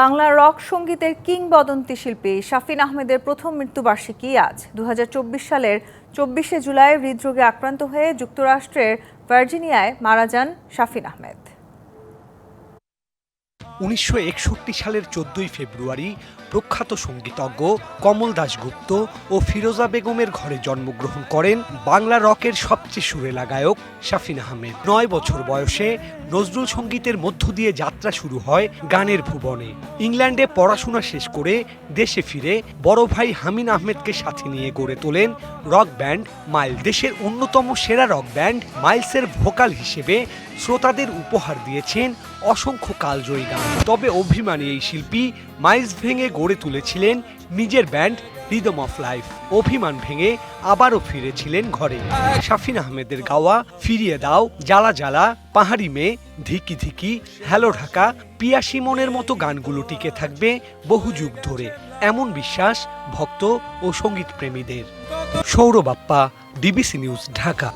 Bangla rock সঙ্গীতের কিংবদন্তি শিল্পী শাফিন আহমেদের প্রথম মৃত্যুবার্ষিকী আজ। দু হাজার চব্বিশ সালের চব্বিশে জুলাই হৃদরোগে আক্রান্ত হয়ে যুক্তরাষ্ট্রের ভার্জিনিয়ায় মারা যান শাফিন আহমেদ। উনিশশো একষট্টি সালের চোদ্দই ফেব্রুয়ারি প্রখ্যাত সঙ্গীতজ্ঞ কমল দাশগুপ্ত ও ফিরোজা বেগমের ঘরে জন্মগ্রহণ করেন বাংলা রকের সবচেয়ে সুরেলা গায়ক শাফিন আহমেদ। নয় বছর বয়সে নজরুল সঙ্গীতের মধ্য দিয়ে যাত্রা শুরু হয় গানের ভুবনে। ইংল্যান্ডে পড়াশোনা শেষ করে দেশে ফিরে বড় ভাই হামিন আহমেদকে সাথে নিয়ে গড়ে তোলেন রক ব্যান্ড মাইল। দেশের অন্যতম সেরা রক ব্যান্ড মাইলসের ভোকাল হিসেবে শ্রোতাদের উপহার দিয়েছেন অসংখ্য কালজয়ী গান। তবে অভিমানী এই শিল্পী মাইলস ভেঙে গড়ে তুলেছিলেন নিজের ব্যান্ড রিদম অফ লাইফ। অভিমান ভেঙে আবারও ফিরেছিলেন ঘরে। শাফিন আহমেদের গাওয়া ফিরিয়ে দাও, জ্বালা জ্বালা, পাহাড়ি মেয়ে, ধিকি ধিকি, হ্যালো ঢাকা পিয়াসি মনের মতো গানগুলো টিকে থাকবে বহু যুগ ধরে। এমন বিশ্বাস, ভক্ত ও সংগীত প্রেমীদের সৌরবাপ্পা ডিবিসি নিউজ, ঢাকা।